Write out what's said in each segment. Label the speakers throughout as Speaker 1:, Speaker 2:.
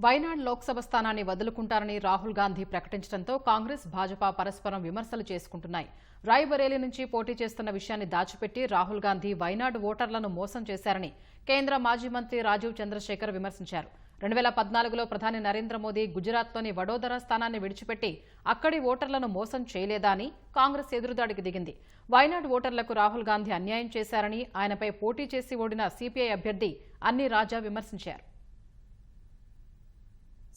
Speaker 1: వైనాడ్ లోక్సభ స్థానాన్ని వదులుకుంటారని రాహుల్ గాంధీ ప్రకటించడంతో కాంగ్రెస్ భాజపా పరస్పరం విమర్శలు చేసుకుంటున్నాయి. రాయ్బరేలీ నుంచి పోటీ చేస్తున్న విషయాన్ని దాచిపెట్టి రాహుల్ గాంధీ వైనాడ్ ఓటర్లను మోసం చేశారని కేంద్ర మాజీ మంత్రి రాజీవ్ చంద్రశేఖర్ విమర్శించారు. రెండు వేల పద్నాలుగులో ప్రధాని నరేంద్ర మోదీ గుజరాత్లోని వడోదరా స్థానాన్ని విడిచిపెట్టి అక్కడి ఓటర్లను మోసం చేయలేదా అని కాంగ్రెస్ ఎదురుదాడికి దిగింది. వైనాడ్ ఓటర్లకు రాహుల్ గాంధీ అన్యాయం చేశారని ఆయనపై పోటీ చేసి ఓడిన సిపిఐ అభ్యర్థి అన్ని రాజా విమర్శించారు.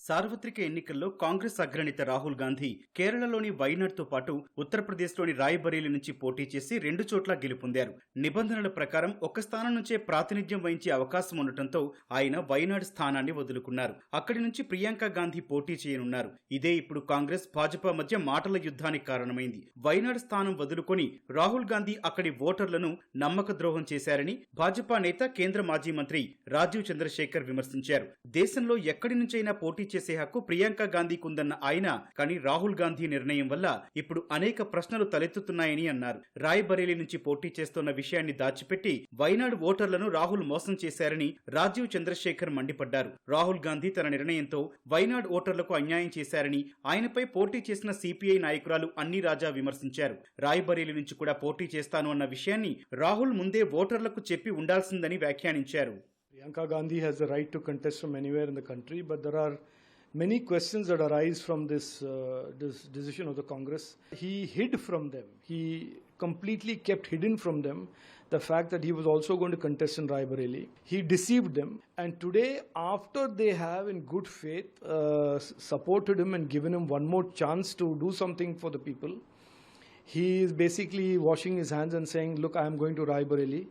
Speaker 2: సార్వత్రిక ఎన్నికల్లో కాంగ్రెస్ అగ్రనేత రాహుల్ గాంధీ కేరళలోని వైనాడ్తో పాటు ఉత్తరప్రదేశ్లోని రాయ్బరేలీ నుంచి పోటీ చేసి రెండు చోట్ల గెలుపొందారు. నిబంధనల ప్రకారం ఒక స్థానం నుంచే ప్రాతినిధ్యం వహించే అవకాశం ఉండటంతో ఆయన వైనాడ్ స్థానాన్ని వదులుకున్నారు. అక్కడి నుంచి ప్రియాంక గాంధీ పోటీ చేయనున్నారు. ఇదే ఇప్పుడు కాంగ్రెస్ భాజపా మధ్య మాటల యుద్ధానికి కారణమైంది. వైనాడ్ స్థానం వదులుకొని రాహుల్ గాంధీ అక్కడి ఓటర్లను నమ్మక ద్రోహం చేశారని భాజపా నేత కేంద్ర మాజీ మంత్రి రాజీవ్ చంద్రశేఖర్ విమర్శించారు. దేశంలో ఎక్కడి నుంచైనా పోటీ చేసే హక్కు ప్రియాంక గాంధీకి ఉందన్న ఆయన. కానీ రాహుల్ గాంధీ నిర్ణయం వల్ల ఇప్పుడు అనేక ప్రశ్నలు తలెత్తుతున్నాయని అన్నారు. రాయ్బరేలీ నుంచి పోటీ చేస్తున్న విషయాన్ని దాచిపెట్టి వైనాడు ఓటర్లను రాహుల్ మోసం చేశారని రాజీవ్ చంద్రశేఖర్ మండిపడ్డారు. రాహుల్ గాంధీ తన నిర్ణయంతో వైనాడ్ ఓటర్లకు అన్యాయం చేశారని ఆయనపై పోటీ చేసిన సిపిఐ నాయకురాలు అన్ని రాజా విమర్శించారు. రాయ్బరేలీ నుంచి కూడా పోటీ చేస్తాను అన్న విషయాన్ని రాహుల్ ముందే ఓటర్లకు చెప్పి ఉండాల్సిందని వ్యాఖ్యానించారు.
Speaker 3: Priyanka Gandhi has the right to contest from anywhere in the country, but there are many questions that arise from this, uh, this decision of the Congress. He hid from them. He completely kept hidden from them the fact that he was also going to contest in Raebareli. He deceived them, and today, after they have, in good faith, uh, supported him and given him one more chance to do something for the people, he is basically washing his hands and saying, "Look, I am going to Raebareli."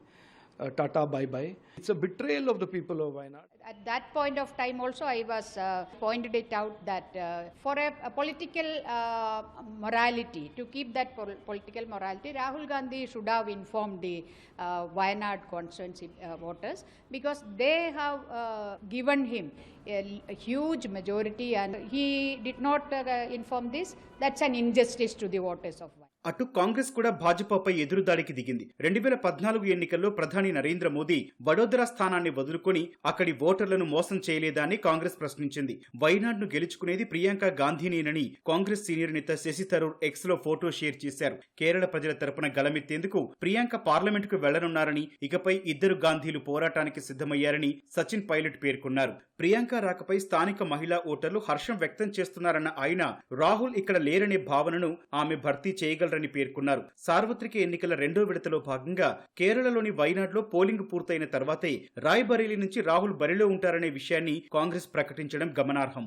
Speaker 3: Uh, Tata, bye bye. It's a betrayal of the people of Wayanad.
Speaker 4: At that point of time, also, I was uh, pointed it out that uh, for a, a political uh, morality, to keep that pol- political morality, Rahul Gandhi should have informed the uh, Wayanad constituency uh, voters because they have uh, given him a, a huge majority and he did not inform this. That's an injustice to the voters of Wayanad.
Speaker 2: అటు కాంగ్రెస్ కూడా భాజపాపై ఎదురుదాడికి దిగింది. రెండు వేల పద్నాలుగు ఎన్నికల్లో ప్రధాని నరేంద్ర మోదీ వడోదరా స్థానాన్ని వదులుకొని అక్కడి ఓటర్లను మోసం చేయలేదా అని కాంగ్రెస్ ప్రశ్నించింది. వైనాడ్ను గెలుచుకునేది ప్రియాంక గాంధీనేనని కాంగ్రెస్ సీనియర్ నేత శశి థరూర్ ఎక్స్లో ఫోటో షేర్ చేశారు. కేరళ ప్రజల తరపున గలమెత్తేందుకు ప్రియాంక పార్లమెంట్కు వెళ్ళనున్నారని ఇకపై ఇద్దరు గాంధీలు పోరాటానికి సిద్ధమయ్యారని సచిన్ పైలట్ పేర్కొన్నారు. ప్రియాంక రాకపై స్థానిక మహిళా ఓటర్లు హర్షం వ్యక్తం చేస్తున్నారన్న ఆయన రాహుల్ ఇక్కడ లేరనే భావనను ఆమె భర్తీ చేపట్టారని పేర్కొన్నారు. సార్వత్రిక ఎన్నికల రెండో విడతలో భాగంగా కేరళలోని వైనాడ్లో పోలింగ్ పూర్తయిన తర్వాతే రాయ్బరేలీ నుంచి రాహుల్ బరిలో ఉంటారనే విషయాన్ని కాంగ్రెస్ ప్రకటించడం గమనార్హం.